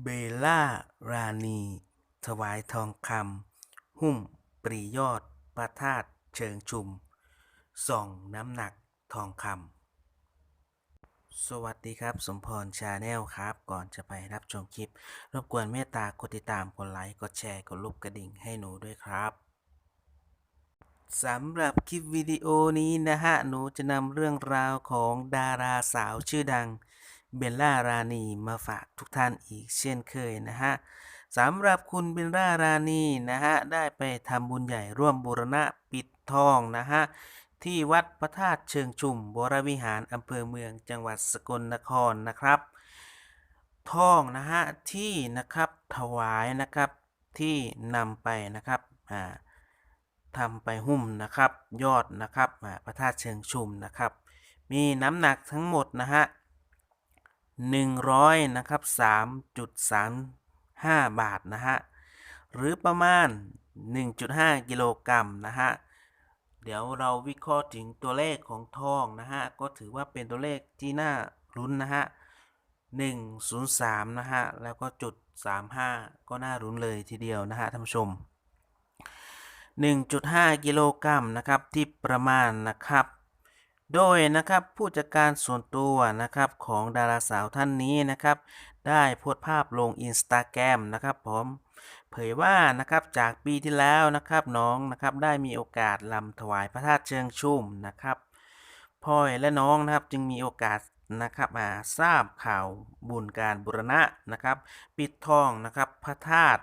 เบลล่า รานีถวายทองคำ หุ้ม ปรียอดพระธาตุเชิงชุม ส่องน้ำหนักทองคำ สวัสดีครับ สมพรชาแนลครับ ก่อนจะไปรับชมคลิป รบกวนเมตตากดติดตาม กดไลค์ กดแชร์ กดรูปกระดิ่งให้หนูด้วยครับสำหรับคลิปวิดีโอนี้นะฮะ หนูจะนำเรื่องราวของดาราสาวชื่อดัง เบลล่ารานีมาฝากทุกท่านอีกเช่นเคยนะฮะสำหรับคุณเบลล่ารานีนะฮะได้ไปทำบุญใหญ่ร่วมบูรณะปิดทองนะฮะที่วัดพระธาตุเชิงชุมวรวิหารอำเภอเมืองจังหวัดสกลนครนะครับทองนะฮะที่นะครับถวายนะครับที่นำไปนะครับอ่าทำไปหุ้มนะครับยอดนะครับพระธาตุเชิงชุมนะครับ มีน้ำหนักทั้งหมดนะฮะ 100นะครับ3.35 บาทนะฮะ หรือประมาณ 1.5 กิโลกรัมนะฮะ เดี๋ยวเราวิเคราะห์ถึงตัวเลขของทองนะฮะ ก็ถือว่าเป็นตัวเลขที่น่าลุ้นนะฮะ 103 นะฮะ แล้วก็จุด 35 ก็น่าลุ้นเลยทีเดียวนะฮะท่านผู้ชม 1.5 กิโลกรัมนะครับที่ประมาณนะครับ โดยนะครับผู้จัดการส่วนตัวนะครับของดาราสาวท่านนี้นะครับ ได้โพสต์ภาพลงอินสตาแกรมนะครับผมเผยว่านะครับจากปีที่แล้วนะครับน้องนะครับได้มีโอกาสลำถวายพระธาตุเชิงชุมนะครับพ่อยและน้องนะครับจึงมีโอกาสนะครับมาทราบข่าวบุญการบุรณะนะครับ ปิดทองนะครับพระธาตุ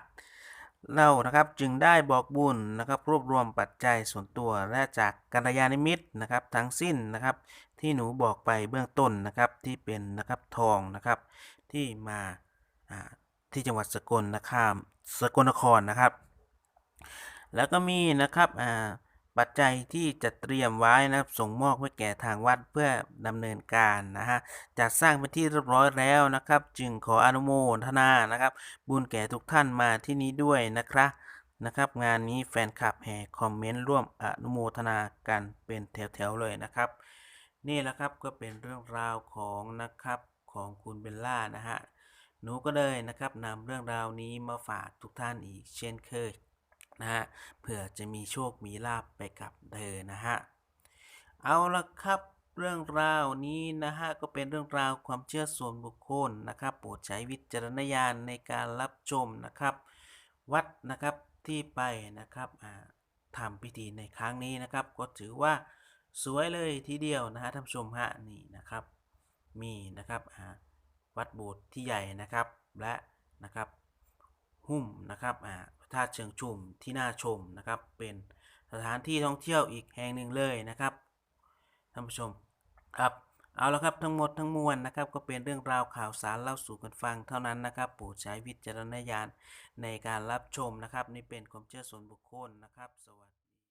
เรานะครับจึงได้บอกบุญนะครับรวบรวมปัจจัยส่วนตัวและจากกัลยาณมิตรนะครับทั้งสิ้นนะครับ ที่หนูบอกไปเบื้องต้นนะครับที่เป็นนะครับทองนะครับที่มาอ่าที่จังหวัดสกลนะครับสกลนครนะครับ แล้วก็มีนะครับอ่า ปัจจัยที่จะเตรียมไว้นะครับส่งมอบให้แก่ทางวัดเพื่อดำเนินการนะฮะจัดสร้างเป็นที่เรียบร้อยแล้วนะครับ จึงขออนุโมทนานะครับ บุญแก่ทุกท่านมาที่นี้ด้วยนะครับนะครับ งานนี้แฟนคลับแห่คอมเมนต์ร่วมอนุโมทนากันเป็นแถวๆเลยนะครับ นี่แหละครับก็เป็นเรื่องราวของนะครับของคุณเบลล่านะฮะหนูก็เลยนะครับนำเรื่องราวนี้มาฝากทุกท่านอีกเช่นเคย นะฮะเผื่อจะมีโชคมีลาบไปกับเธอนะฮะเอาละครับเรื่องราวนี้นะฮะก็เป็นเรื่องราวความเชื่อส่วนบุคคลนะครับโปรดใช้วิจารณญาณในการรับชมนะครับ วัดนะครับที่ไปนะครับทำพิธีในครั้งนี้นะครับ ก็ถือว่าสวยเลยทีเดียวนะฮะท่านชมฮะนี่นะครับ มีนะครับวัดโบสถ์ที่ใหญ่นะครับและนะครับ หุ้มนะครับ ท่าพระธาตุเชิงชุมที่น่าชมนะครับ เป็นสถานที่ท่องเที่ยวอีกแห่งหนึ่งเลยนะครับท่านผู้ชมครับเอาละครับทั้งหมดทั้งมวลนะครับ ก็เป็นเรื่องราวข่าวสารเล่าสู่กันฟังเท่านั้นนะครับโปรดใช้วิจารณญาณในการรับชมนะครับ นี่เป็นความเชื่อส่วนบุคคลนะครับ สวัสดี